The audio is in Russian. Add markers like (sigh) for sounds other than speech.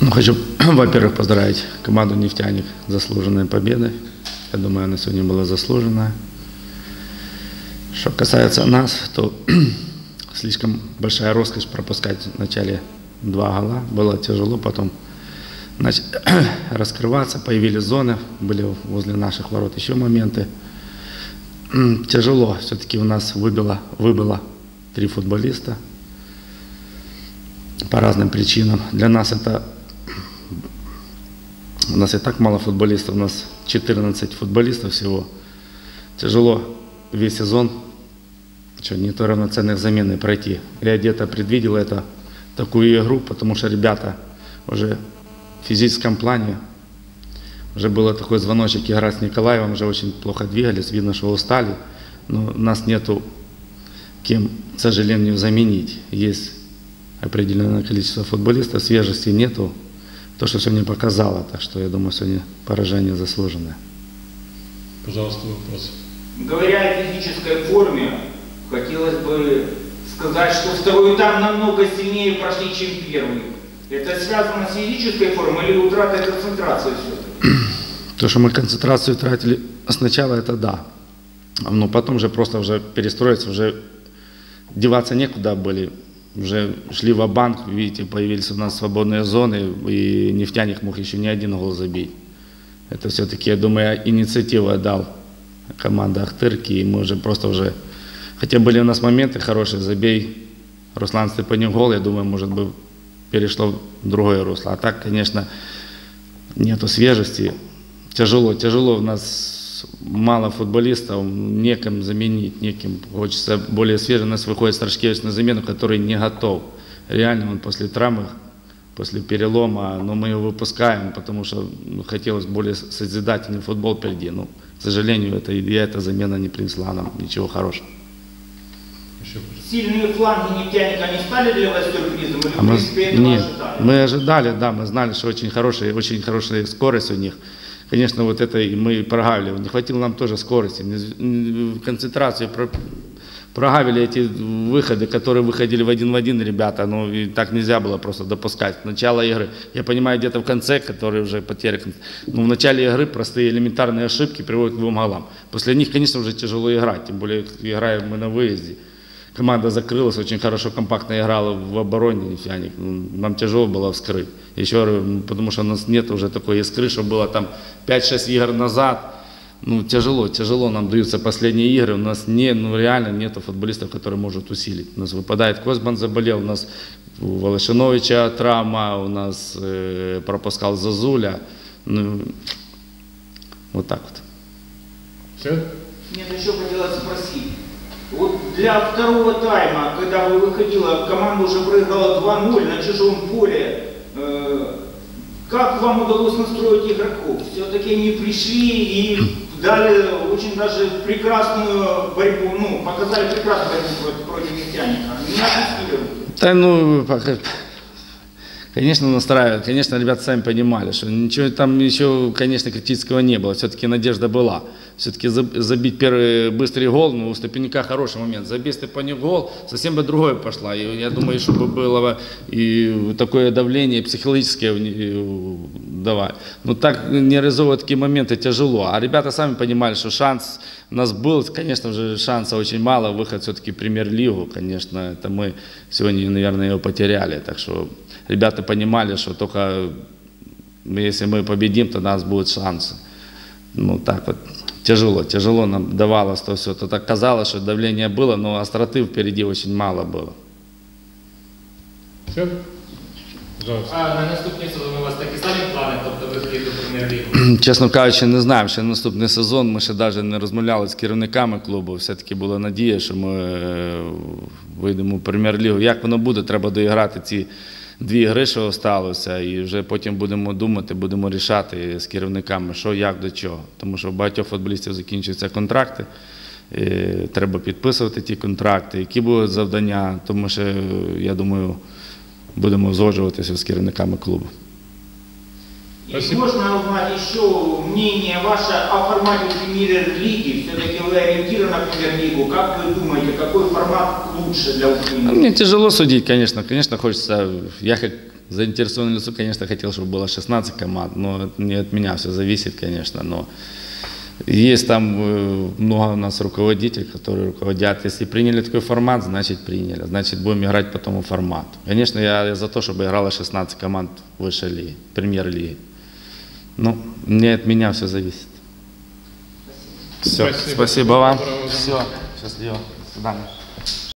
Ну, хочу, (clears throat) во-первых, поздравить команду «Нефтяник» заслуженной победой. Я думаю, она сегодня была заслуженная. Что касается нас, то (clears throat) слишком большая роскошь пропускать в начале два гола. Было тяжело, потом начали (clears throat) раскрываться, появились зоны, были возле наших ворот еще моменты. Тяжело, все-таки у нас выбило, выбыло три футболиста по разным причинам. Для нас это у нас и так мало футболистов, у нас 14 футболистов всего. Тяжело весь сезон, что не то равноценных замены пройти. Я где-то предвидел это, такую игру, потому что ребята уже в физическом плане, уже было такой звоночек играть с Николаевым, уже очень плохо двигались, видно, что устали, но нас нету кем, к сожалению, заменить. Есть определенное количество футболистов, свежести нету, то, что сегодня показало. Так что я думаю, сегодня поражение заслуженное. Пожалуйста, вопрос. Говоря о физической форме, хотелось бы сказать, что второй этап намного сильнее прошли, чем первый. Это связано с физической формой или утратой концентрации все-таки? То, что мы концентрацию тратили сначала, это да. Но потом же просто уже перестроиться, уже деваться некуда были уже шли в банк видите, появились у нас свободные зоны, и нефтяник мог еще не один гол забить. Это все-таки, я думаю, инициатива дал команда Ахтырки, и мы уже просто уже, хотя были у нас моменты хорошие, забей Руслан Степанюк гол, я думаю, может быть, перешло в другое русло. А так, конечно, нету свежести. Тяжело, тяжело у нас мало футболистов, неким заменить, неким. Хочется более свежий. У нас выходит Страшкевич на замену, который не готов. Реально он после травмы, после перелома, но мы его выпускаем, потому что ну, хотелось более созидательный футбол впереди. Но, к сожалению, это, я эта замена не принесла нам ничего хорошего. Сильные фланги нефтяника не стали для вас сюрпризом? Или, а в мы, принципе, этого нет, ожидали? мы ожидали, да, мы знали, что очень хорошая, очень хорошая скорость у них. Конечно, вот это мы прогавили. Не хватило нам тоже скорости, концентрации. Прогавили эти выходы, которые выходили в один в один ребята. Ну, и так нельзя было просто допускать. Начало игры. Я понимаю, где-то в конце, которые уже потери. Но в начале игры простые элементарные ошибки приводят к двум голам. После них, конечно, уже тяжело играть. Тем более, играем мы на выезде команда закрылась, очень хорошо, компактно играла в обороне нефтяник. Ну, нам тяжело было вскрыть. Еще потому что у нас нет уже такой искры, что было там 5-6 игр назад. Ну, тяжело, тяжело нам даются последние игры. У нас не, ну, реально нету футболистов, которые могут усилить. У нас выпадает Косбан заболел, у нас у Волошиновича травма, у нас э, пропускал Зазуля. Ну, вот так вот. Все? Нет, еще хотелось спросить. Вот для второго тайма, когда вы выходила, команда уже проиграла 2-0 на чужом поле. Э, как вам удалось настроить игроков? Все-таки они пришли и дали очень даже прекрасную борьбу, ну, показали прекрасную борьбу против, против нефтяника. Не Да, ну, Конечно, настраивали. Конечно, ребята сами понимали, что ничего там еще, конечно, критического не было. Все-таки надежда была. Все-таки забить первый быстрый гол, ну, у Степенюка хороший момент. Забить Степенюк гол, совсем бы другое пошло. И я думаю, чтобы было и такое давление психологическое давать. Но так не реализовывать такие моменты тяжело. А ребята сами понимали, что шанс у нас был, конечно же, шанса очень мало. Выход все-таки в премьер-лигу, конечно, это мы сегодня, наверное, его потеряли. Так что ребята понимали, что только если мы победим, то у нас будет шанс. Ну так вот, тяжело, тяжело нам давалось то все. То так казалось, что давление было, но остроты впереди очень мало было. Все? Пожалуйста. А на наступний сезон у вас такі самі плани, тобто виходить до прем'єр-ліги? Чесно кажучи, не знаємо. Ще наступний сезон. Ми ще навіть не розмовляли з керівниками клубу. Все-таки була надія, що ми е, вийдемо в прем'єр-лігу. Як воно буде, треба доіграти ці дві гри, що сталося, і вже потім будемо думати, будемо рішати з керівниками, що, як, до чого. Тому що у багатьох футболістів закінчуються контракти. Треба підписувати ті контракти, які будуть завдання, тому що, я думаю, будемо згоджуватися з керівниками клубу. Спасибо. можно узнать еще мнение ваше о формате премьер-лиги? Все-таки вы ориентированы на премьер-лигу. Как вы думаете, какой формат лучше для Ну, Украины? Мне тяжело судить, конечно. Конечно, хочется, я как заинтересованное лицо, конечно, хотел, чтобы было 16 команд, но не от меня все зависит, конечно, но есть там э, много у нас руководителей, которые руководят. Если приняли такой формат, значит приняли. Значит будем играть по тому формату. Конечно, я, я за то, чтобы играло 16 команд высшей лиги, премьер-лиги. Ну, не от меня все зависит. Все, Спасибо. спасибо вам. Все, счастливо. До свидания.